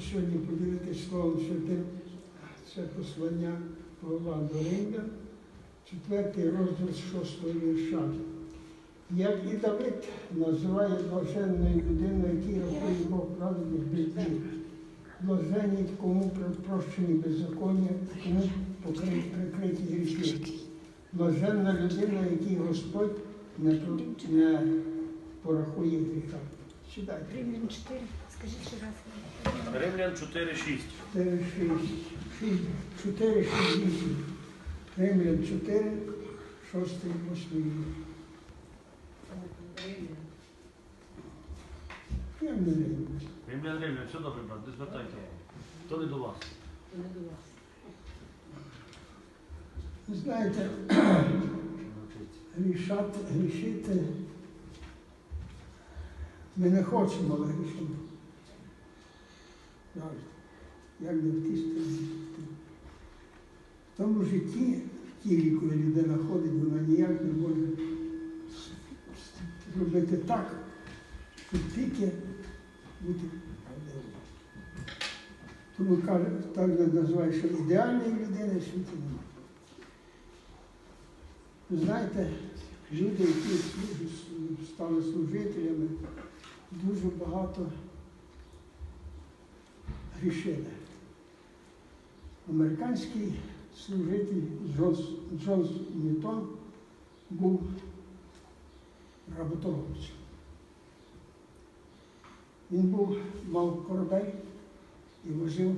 сьогодні поділитися Словом Святим. Це послання Павла до Римлян, четвертий розділ шостого вірша. Як і Давид називає блаженною людиною, який рахує Бог праведних без дій. Блаженні, кому прощені беззаконня, кому прикриті гріхи. Блаженна людина, якій Господь не порахує гріха. Сідайте. Римлян 4. Скажіть ще раз. Римлян 4.6. 4, 6, 6, 4, 6, 8. Римлян 4, 6, 8. Я не Римлян. Римлян, Римлян, все добре, брат, не звертайте. То не до вас. Ви Знаєте, грішати, грішити ми не хочемо, але грішимо. Як не в тій стороні. В тому житті, в тілі, коли людина ходить, вона ніяк не може зробити так, щоб тільки бути правдивим. Тому каже, так називає, що ідеальної людини в світі немає. Ви знаєте, люди, які стали служителями, дуже багато грішили. Американський служитель Джонс, Ньютон був работорговцем. Він був, мав корабель і возив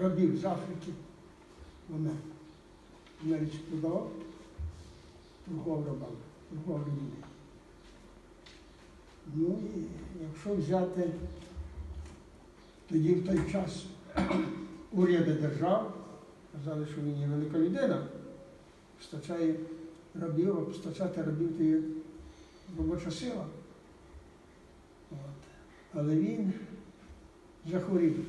рабів з Африки в Америку. Америці продавав торгував рабами, торгував людьми. Ну і якщо взяти тоді в той час уряди держав, казали, що він є велика людина, постачає рабів, а постачати рабів то є робоча сила. От. Але він захворів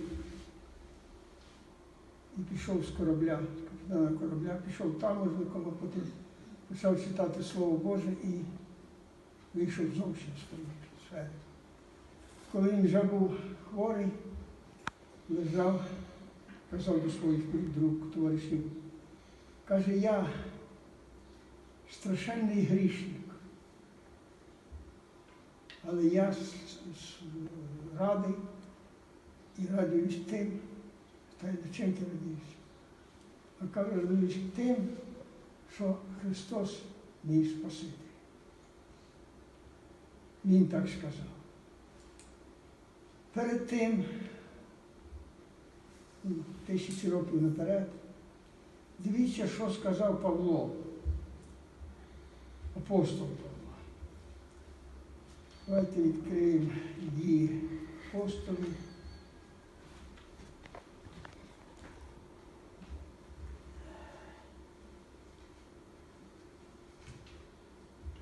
і пішов з корабля, з капітана корабля, пішов таможником, а потім почав читати Слово Боже і вийшов зовсім з тої сфери. Коли він вже був хворий, лежав, казав до своїх друг, товаришів, каже, я страшенний грішник, але я радий і радуюсь тим, та й до чим ти радієшся. А каже, радуюсь тим, що Христос мій Спаситель. Він так сказав. Перед тим, ну, тисячі років наперед, дивіться, що сказав Павло, апостол Павло. Давайте відкриємо дії апостолів.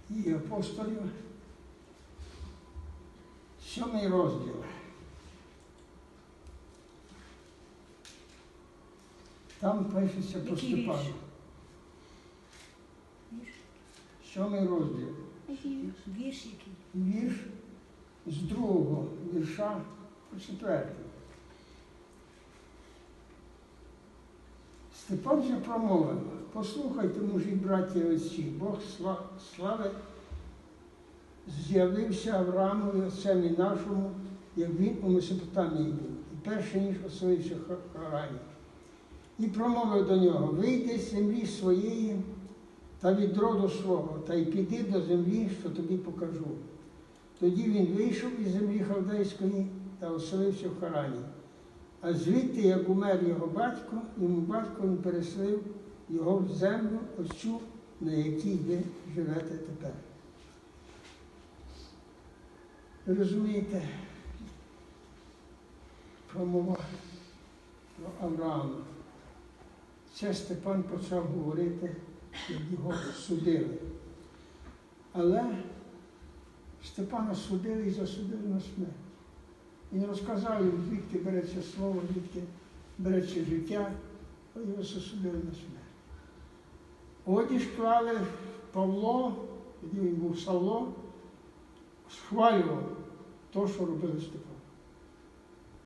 Дії апостолів. Сьомий розділ. Там пишеться про? Степана. Сьомий розділ. Вірш який? Вірш з другого вірша по четвертий. Степан же промовив, послухайте, мужі, браті і отці, Бог сла- слави з'явився Авраамові отцеві нашому, як він у Месопотамії був, і перше ніж оселився в Харані. І промовив до нього, вийди з землі своєї та від роду свого, та й піди до землі, що тобі покажу. Тоді він вийшов із землі халдейської та оселився в Харані. А звідти, як умер його батько, йому батько він переселив його в землю, оцю, на якій ви живете тепер. Розумієте, промова про Авраама. Це Степан почав говорити, як його судили. Але Степана судили і засудили на смерть. Він розказав звідки береться слово, звідки береться життя, а його засудили на смерть. Одіж клали Павло, він був Савло, схвалював те, що робили Степан.